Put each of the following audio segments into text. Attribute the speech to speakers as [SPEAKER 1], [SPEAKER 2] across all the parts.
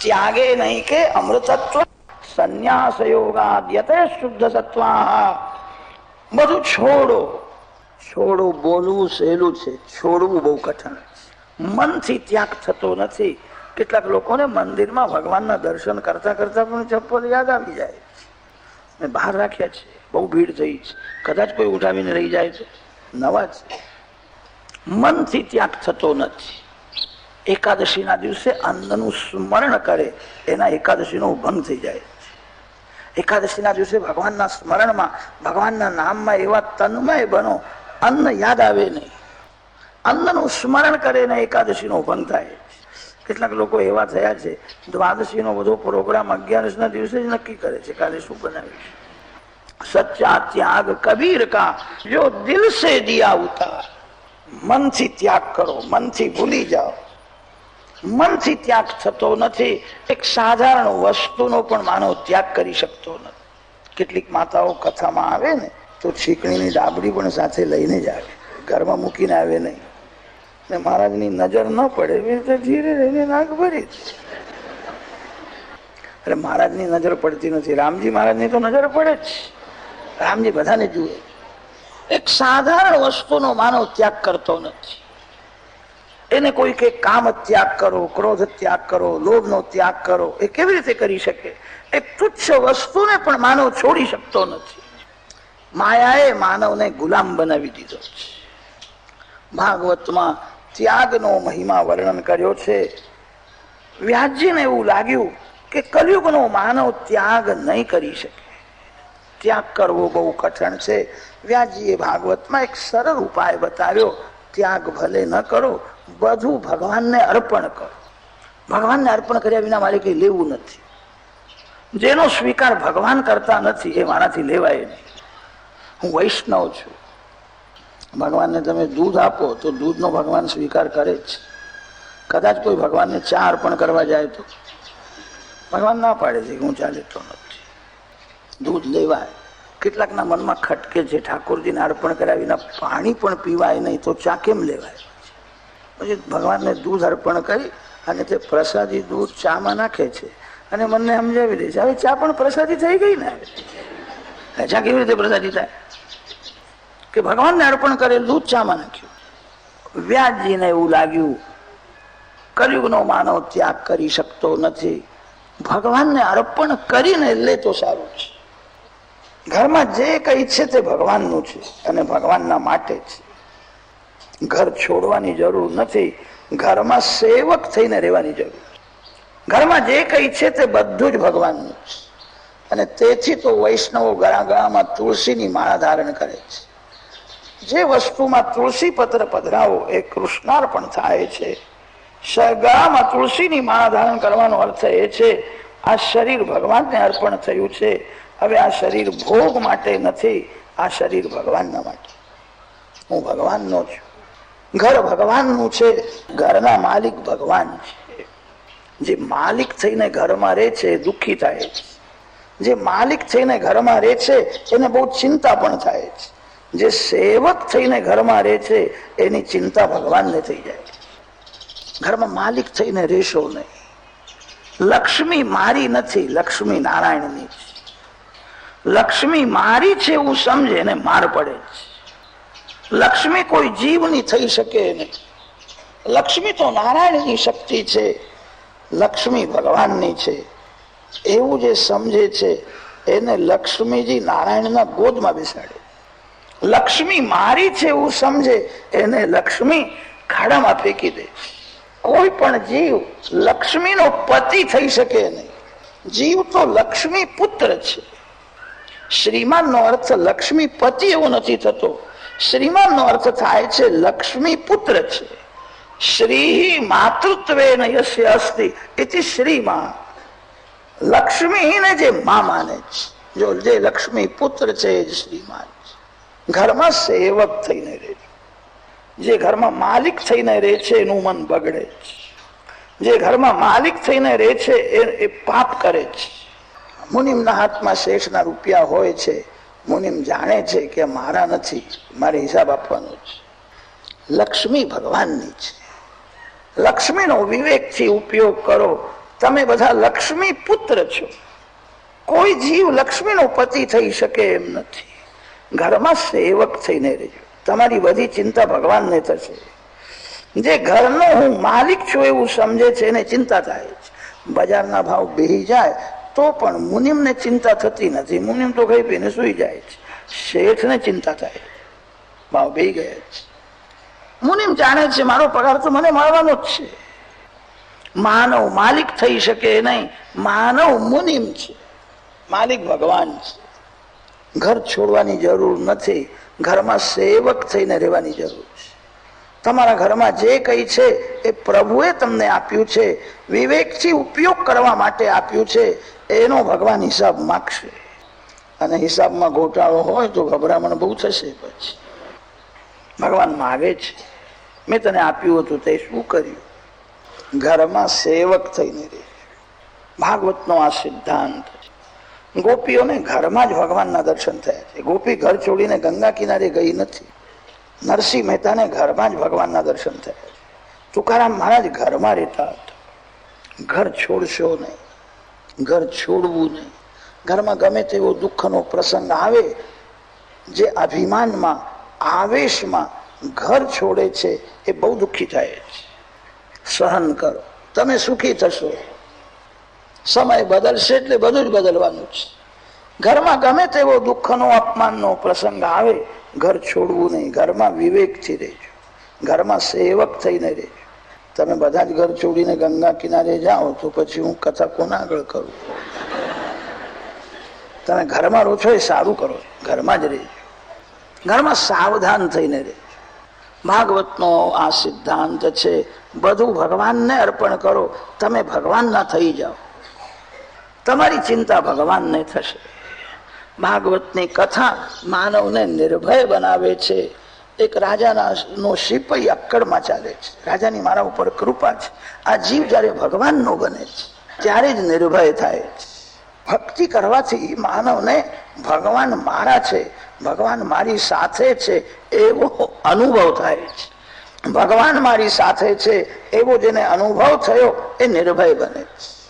[SPEAKER 1] ત્યાગે નહીં કે અમૃતત્વ સંન્યાસ યોગાદ્યતે શુદ્ધ સત્વા બધું છોડો છોડો બોલવું સહેલું છે, છોડવું બહુ કઠણ મનથી ત્યાગ થતો નથી. કેટલાક લોકોને મંદિરમાં ભગવાનના દર્શન કરતા કરતા પણ ચપ્પલ યાદ આવી જાય મેં બહાર રાખ્યા છે, બહુ ભીડ થઈ છે. કદાચ કોઈ ઉઠાવીને રહી જાય છે. નવા છે. મનથી ત્યાગ થતો નથી. એકાદશીના દિવસે અન્નનું સ્મરણ કરે, એના એકાદશીનો ભંગ થઈ જાય. એકાદશીના દિવસે ભગવાનના સ્મરણમાં, ભગવાનના નામમાં એવા તન્મય બનો, અન્ન યાદ આવે નહીં. અન્નનું સ્મરણ કરે ને એકાદશીનો ભંગ થાય. કેટલાક લોકો એવા થયા છે, દ્વાદશીનો બધો પ્રોગ્રામ અગિયારસના દિવસે જ નક્કી કરે છે, કાલે શું બનાવ્યું છે સચ્ચા ત્યાગ કબીર કા જો દિલ સે દિયા ઉતાર. મનથી ત્યાગ કરો, મનથી ભૂલી જાઓ. મનથી ત્યાગ થતો નથી. એક સાધારણ વસ્તુનો પણ માનવ ત્યાગ કરી શકતો નથી. કેટલીક માતાઓ કથામાં આવે ને, તો છીકણીની ડાબડી પણ સાથે લઈને જ આવે. ઘરમાં મૂકીને આવે નહીં. ને મહારાજની નજર ન પડે, એ તો ધીરે રહીને નાક ભરી. અરે મહારાજની નજર પડતી નથી. રામજી મહારાજની તો નજર પડે જ. રામજી બધાને જુએ. એક સાધારણ વસ્તુનો માનવ ત્યાગ કરતો નથી. એને કોઈ કે કામ ત્યાગ કરો, ક્રોધ ત્યાગ કરો, લોભનો ત્યાગ કરો, એ કેવી રીતે કરી શકે? એક તુચ્છ વસ્તુને પણ માનવ છોડી શકતો નથી. માયાએ માનવને ગુલામ બનાવી દીધો છે. ભાગવતમાં ત્યાગનો મહિમા વર્ણન કર્યો છે. વ્યાસજીને એવું લાગ્યું કે કલયુગનો માનવ ત્યાગ નહીં કરી શકે. ત્યાગ કરવો બહુ કઠણ છે. વ્યાસજીએ ભાગવતમાં એક સરળ ઉપાય બતાવ્યો. ત્યાગ ભલે ન કરો બધું ભગવાનને અર્પણ કરો. ભગવાનને અર્પણ કર્યા વિના મારે કંઈ લેવું નથી. જેનો સ્વીકાર ભગવાન કરતા નથી એ મારાથી લેવાય નહીં. હું વૈષ્ણવ છું. ભગવાનને તમે દૂધ આપો તો દૂધનો ભગવાન સ્વીકાર કરે જ. કદાચ કોઈ ભગવાનને ચા અર્પણ કરવા જાય તો. ભગવાન ના પાડે છે કે હું ચા લેતો નથી. દૂધ લેવાય. કેટલાકના મનમાં ખટકે છે. ઠાકોરજીને અર્પણ કર્યા વિના પાણી પણ પીવાય નહીં તો ચા કેમ લેવાય? પછી ભગવાનને દૂધ અર્પણ કરી અને તે પ્રસાદી દૂધ ચામાં નાખે છે. અને મને સમજાવી દે છે. હવે ચા પણ પ્રસાદી થઈ ગઈ ને ચા કેવી રીતે પ્રસાદી થાય? કે ભગવાનને અર્પણ કરેલ દૂધ ચામાં નાખ્યું. વ્યાસજીને એવું લાગ્યું, કલયુગનો માનવ ત્યાગ કરી શકતો નથી. ભગવાનને અર્પણ કરીને લે તો સારું છે. ઘરમાં જે કઈ છે તે ભગવાનનું છે અને ભગવાનના માટે છે. ઘર છોડવાની જરૂર નથી. ઘરમાં સેવક થઈને રહેવાની જરૂર. ઘરમાં જે કઈ છે તે બધું જ ભગવાનનું. અને તેથી તો વૈષ્ણવો ગળા ગળામાં તુલસીની માળા ધારણ કરે છે. જે વસ્તુમાં તુલસી પત્ર પધરાવો એ કૃષ્ણાર્પણ થાય છે. ગળામાં તુલસીની માળા ધારણ કરવાનો અર્થ એ છે, આ શરીર ભગવાનને અર્પણ થયું છે. હવે આ શરીર ભોગ માટે નથી, આ શરીર ભગવાનના માટે. હું ભગવાનનો છું. ઘર ભગવાનનું છે, ઘરના માલિક ભગવાન છે. જે માલિક થઈને ઘરમાં રહે છે, દુઃખી થાય છે. જે માલિક થઈને ઘરમાં રહે છે, એને બહુ ચિંતા પણ થાય છે. જે સેવક થઈને ઘરમાં રહે છે, એની ચિંતા ભગવાનને થઈ જાય ઘરમાં માલિક થઈને રહેશો નહીં. લક્ષ્મી મારી નથી, લક્ષ્મી નારાયણની લક્ષ્મી મારી છે એવું સમજે, એને માર પડે છે. લક્ષ્મી કોઈ જીવની થઈ શકે નહીં લક્ષ્મી તો નારાયણની શક્તિ છે, લક્ષ્મી ભગવાનની છે. એવું જે સમજે છે, એને લક્ષ્મીજી નારાયણના ગોદમાં બેસાડે. લક્ષ્મી મારી છે એવું સમજે, એને લક્ષ્મી ખાડામાં ફેંકી દે. કોઈ પણ જીવ લક્ષ્મીનો પતિ થઈ શકે નહીં. જીવ તો લક્ષ્મી પુત્ર છે. શ્રીમાનનો અર્થ લક્ષ્મી પતિ એવો નથી થતો. શ્રીમાન નો અર્થ થાય છે લક્ષ્મી પુત્ર છે. શ્રી માતૃત્વે યસ્ય અસ્તિ એથી શ્રીમાન. લક્ષ્મીને જે મા માને છે, જો જે લક્ષ્મી પુત્ર છે એ શ્રીમાન છે. ઘરમાં સેવક થઈને રહે છે. જે ઘરમાં માલિક થઈને રહે છે એનું મન બગડે છે. જે ઘરમાં માલિક થઈને રહે છે એ પાપ કરે છે. મુનિમના હાથમાં શેષના રૂપિયા હોય છે. મુનિમ જાણે છે કે મારા નથી, મારે હિસાબ આપવાનો છે. લક્ષ્મી ભગવાનની છે. લક્ષ્મીનો વિવેકથી ઉપયોગ કરો. તમે બધા લક્ષ્મી પુત્ર છો. કોઈ જીવ લક્ષ્મીનો પતિ થઈ શકે એમ નથી. ઘરમાં સેવક થઈને રહેજો. તમારી બધી ચિંતા ભગવાનને થશે. જે ઘરનો હું માલિક છું એવું સમજે છે, એને ચિંતા થાય છે. બજારના ભાવ બેહી જાય તો પણ મુનિમને ચિંતા થતી નથી. મુનિમ તો ખાઈ પીને સુઈ જાય છે. શેઠને ચિંતા થાય. ભાવ બે ગયા છે. મુનિમ જાણે છે, મારો પગાર તો મને મળવાનો જ છે. માનવ માલિક થઈ શકે નહીં. માનવ મુનિમ છે. માલિક ભગવાન છે. ઘર છોડવાની જરૂર નથી. ઘરમાં સેવક થઈને રહેવાની જરૂર છે. તમારા ઘરમાં જે કંઈ છે એ પ્રભુએ તમને આપ્યું છે, વિવેકથી ઉપયોગ કરવા માટે આપ્યું છે, એનો ભગવાન હિસાબ માગશે. અને હિસાબમાં ગોટાળો હોય તો ગભરામણ બહુ થશે પછી. ભગવાન માગે છે. મેં તને આપ્યું હતું તે શું કર્યું? ઘરમાં સેવક થઈને રહે. ભાગવતનો આ સિદ્ધાંત ગોપીઓને ઘરમાં જ ભગવાનના દર્શન થયા છે. ગોપી ઘર છોડીને ગંગા કિનારે ગઈ નથી. નરસિંહ મહેતાને ઘરમાં જ ભગવાનના દર્શન થયા. તુકારામ મહારાજ ઘરમાં રહેતા હતા. ઘર છોડશો નહીં. ઘર છોડવું નહીં. ઘરમાં ગમે તેવો દુઃખનો પ્રસંગ આવે, જે અભિમાનમાં, આવેશમાં ઘર છોડે છે, એ બહુ દુઃખી થાય છે. સહન કરો. તમે સુખી થશો. સમય બદલશે એટલે બધું જ બદલવાનું છે. ઘરમાં ગમે તેવો દુઃખનો, અપમાનનો પ્રસંગ આવે, ઘર છોડવું નહીં. ઘરમાં વિવેકથી રહેજો. ઘરમાં સેવક થઈને રહેજો. તમે બધા જ ઘર છોડીને ગંગા કિનારે જાઓ તો પછી હું કથા કોના આગળ કરું. તમે ઘરમાં રહો છો એ સારું કરો. ઘરમાં જ રહેજો. ઘરમાં સાવધાન થઈને રહેજો. ભાગવતનો આ સિદ્ધાંત છે, બધું ભગવાનને અર્પણ કરો. તમે ભગવાનના થઈ જાઓ. તમારી ચિંતા ભગવાનને થશે. ભાગવતની કથા માનવને નિર્ભય બનાવે છે. એક રાજાના નો સિપાઈ અક્કડમાં ચાલે છે. રાજાની મારા ઉપર કૃપા છે. આ જીવ જ્યારે ભગવાનનો બને છે, ત્યારે જ નિર્ભય થાય છે. ભક્તિ કરવાથી માનવને ભગવાન મારા છે, ભગવાન મારી સાથે છે, એવો અનુભવ થાય છે. ભગવાન મારી સાથે છે, એવો જેને અનુભવ થયો, એ નિર્ભય બને છે.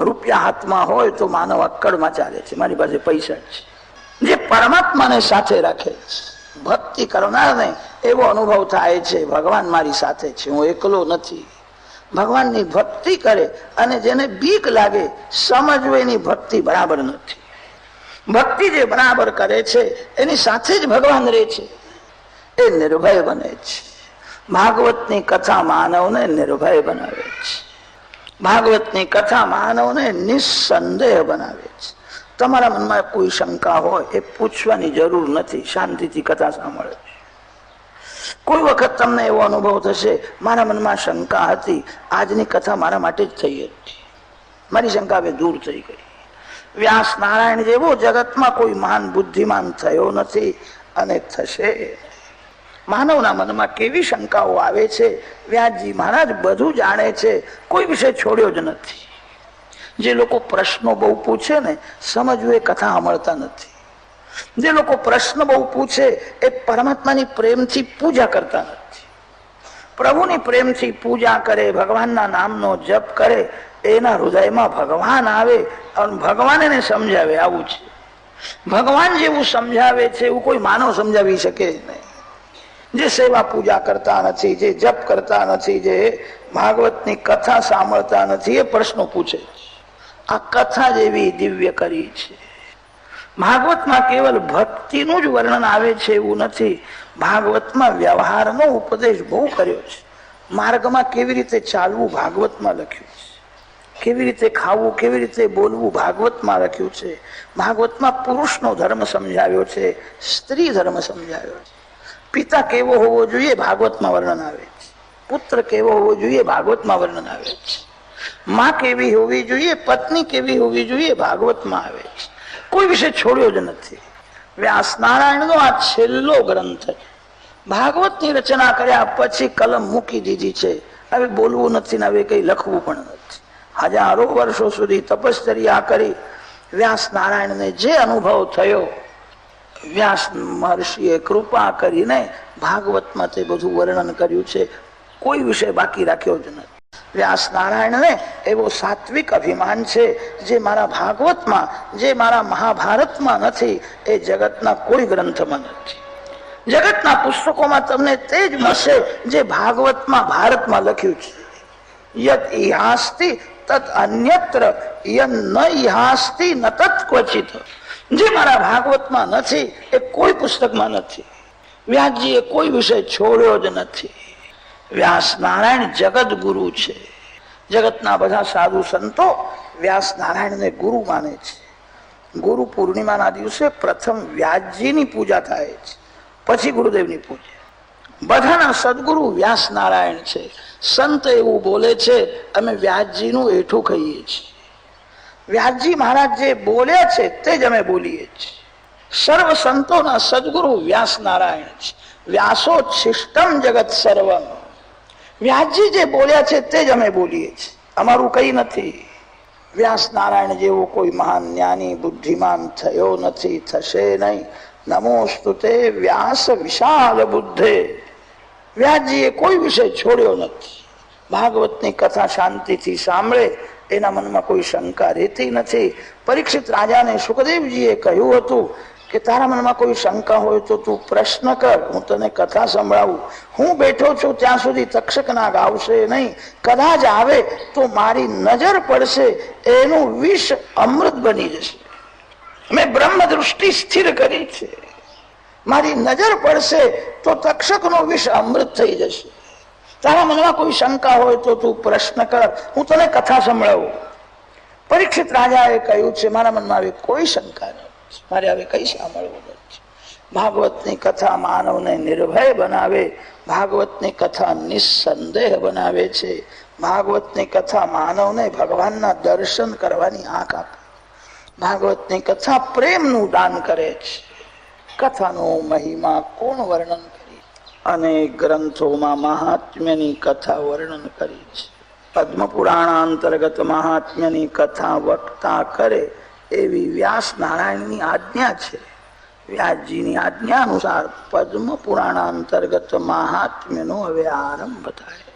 [SPEAKER 1] રૂપિયા હાથમાં હોય તો માનવ અક્કડમાં ચાલે છે. મારી પાસે પૈસા છે. જે પરમાત્માને સાથે રાખે ભક્તિ કરનારને એવો અનુભવ થાય છે, ભગવાન મારી સાથે છે, હું એકલો નથી. ભગવાનની ભક્તિ કરે અને જેને બીક લાગે સમજવું એની ભક્તિ બરાબર નથી. ભક્તિ જે બરાબર કરે છે, એની સાથે જ ભગવાન રહે છે. એ નિર્ભય બને છે. ભાગવતની કથા માનવને નિર્ભય બનાવે છે. ભાગવતની કથા માનવને નિસંદેહ બનાવે છે. તમારા મનમાં કોઈ શંકા હોય એ પૂછવાની જરૂર નથી. શાંતિથી કથા સાંભળે. કોઈ વખત તમને એવો અનુભવ થશે, મારા મનમાં શંકા હતી, આજની કથા મારા માટે જ થઈ હતી. મારી શંકા હવે દૂર થઈ ગઈ. વ્યાસ નારાયણ જેવો જગતમાં કોઈ મહાન બુદ્ધિમાન થયો નથી અને થશે માનવના મનમાં કેવી શંકાઓ આવે છે? વ્યાસજી મહારાજ બધું જાણે છે, કોઈ વિષય છોડ્યો જ નથી. જે લોકો પ્રશ્નો બહુ પૂછે ને, સમજવું એ કથા સાંભળતા નથી. જે લોકો પ્રશ્ન બહુ પૂછે એ પરમાત્માની પ્રેમથી પૂજા કરતા નથી. પ્રભુની પ્રેમથી પૂજા કરે, ભગવાનના નામનો જપ કરે, એના હૃદયમાં ભગવાન આવે અને ભગવાન એને સમજાવે, આવું છે. ભગવાન જેવું સમજાવે છે એવું કોઈ માનવ સમજાવી શકે જ નહીં. જે સેવા પૂજા કરતા નથી, જે જપ કરતા નથી, જે ભાગવતની કથા સાંભળતા નથી, એ પ્રશ્નો પૂછે આ કથા જેવી દિવ્ય કરી છે. ભાગવતમાં કેવલ ભક્તિનું જ વર્ણન આવે છે એવું નથી. ભાગવતમાં વ્યવહારનો ઉપદેશ બહુ કર્યો છે. માર્ગમાં કેવી રીતે ચાલવું ભાગવતમાં લખ્યું છે. કેવી રીતે ખાવું, કેવી રીતે બોલવું ભાગવતમાં લખ્યું છે. ભાગવતમાં પુરુષનો ધર્મ સમજાવ્યો છે, સ્ત્રી ધર્મ સમજાવ્યો છે. પિતા કેવો હોવો જોઈએ ભાગવતમાં વર્ણન આવે છે. પુત્ર કેવો હોવો જોઈએ ભાગવતમાં વર્ણન આવે છે. માં કેવી હોવી જોઈએ, પત્ની કેવી હોવી જોઈએ ભાગવતમાં આવે છે. કોઈ વિષય છોડ્યો જ નથી. વ્યાસ નારાયણનો આ છેલ્લો ગ્રંથ છે. ભાગવતની રચના કર્યા પછી કલમ મૂકી દીધી છે. હવે બોલવું નથી ને હવે કઈ લખવું પણ નથી. હજારો વર્ષો સુધી તપશ્ચર્યા કરી વ્યાસ નારાયણને જે અનુભવ થયો, વ્યાસ મહર્ષિએ કૃપા કરીને ભાગવતમાં તે બધું વર્ણન કર્યું છે. કોઈ વિષય બાકી રાખ્યો જ નથી. વ્યાસ નારાયણને એવો સાત્વિક અભિમાન છે જે મારા ભાગવતમાં, જે મારા મહાભારતમાં નથી, એ જગતના કોઈ ગ્રંથમાં નથી. જગતના પુસ્તકોમાં તમને તે જ મળશે જે ભાગવતમાં, ભારતમાં લખ્યું છે. યત ઇહાસ્તિ તત અન્યત્ર યન ન ઇહાસ્તિ ન તત ક્વચિત. જે મારા ભાગવતમાં નથી, એ કોઈ પુસ્તકમાં નથી. વ્યાસજીએ કોઈ વિષય છોડ્યો જ નથી. વ્યાસ નારાયણ જગત ગુરુ છે. જગતના બધા સાધુ સંતો વ્યાસ નારાયણને ગુરુ માને છે. ગુરુ પૂર્ણિમાના દિવસે પ્રથમ વ્યાસજીની પૂજા થાય છે. પછી ગુરુદેવની પૂજા. બધાના સદગુરુ વ્યાસ નારાયણ છે. સંત એવું બોલે છે, અમે વ્યાસજીનું એઠું કહીએ છીએ. વ્યાસજી મહારાજ જે બોલ્યા છે તે જ અમે બોલીએ છીએ. સર્વ સંતોના સદગુરુ વ્યાસ નારાયણ છે. વ્યાસો શિષ્ટમ જગત સર્વમ. વ્યાસજી જે બોલ્યા છે તે જ અમે બોલીએ છીએ. અમારું કઈ નથી. વ્યાસ નારાયણ જેવો કોઈ મહાન જ્ઞાની, બુદ્ધિમાન થયો નથી, થશે નહીં. નમોસ્તુ તે વ્યાસ વિશાલ બુદ્ધે. વ્યાસજીએ કોઈ વિષય છોડ્યો નથી. ભાગવતની કથા શાંતિથી સાંભળે, એના મનમાં કોઈ શંકા રહેતી નથી. પરીક્ષિત રાજાને સુખદેવજીએ કહ્યું હતું કે તારા મનમાં કોઈ શંકા હોય તો તું પ્રશ્ન કર, હું તને કથા સંભળાવું. હું બેઠો છું ત્યાં સુધી તક્ષક નાગ આવશે નહીં. કદાચ આવે તો મારી નજર પડશે, એનું વિષ અમૃત બની જશે. મેં બ્રહ્મ દૃષ્ટિ સ્થિર કરી છે. મારી નજર પડશે તો તક્ષકનો વિષ અમૃત થઈ જશે. તારા મનમાં કોઈ શંકા હોય તો તું પ્રશ્ન કર, હું તને કથા સંભળાવું. પરીક્ષિત રાજાએ કહ્યું છે, મારા મનમાં આવી કોઈ શંકા નથી. મારે હવે કઈ સાંભળવું નથી ભાગવતની કથા માનવને નિર્ભય બનાવે, ભાગવતની કથા નિસંદેહ બનાવે છે. ભાગવતની કથા માનવને ભગવાનના દર્શન કરવાની આંખ આપે. ભાગવતની કથા પ્રેમનું દાન કરે છે. કથાનો મહિમા કોણ વર્ણન કરી? અને ગ્રંથોમાં મહાત્મ્યની કથા વર્ણન કરી છે. પદ્મ પુરાણ અંતર્ગત મહાત્મ્યની કથા વક્તા કરે એવી વ્યાસ નારાયણની આજ્ઞા છે. વ્યાસજીની આજ્ઞા અનુસાર પદ્મ પુરાણ અંતર્ગત મહાત્મ્યનો હવે આરંભ થાય.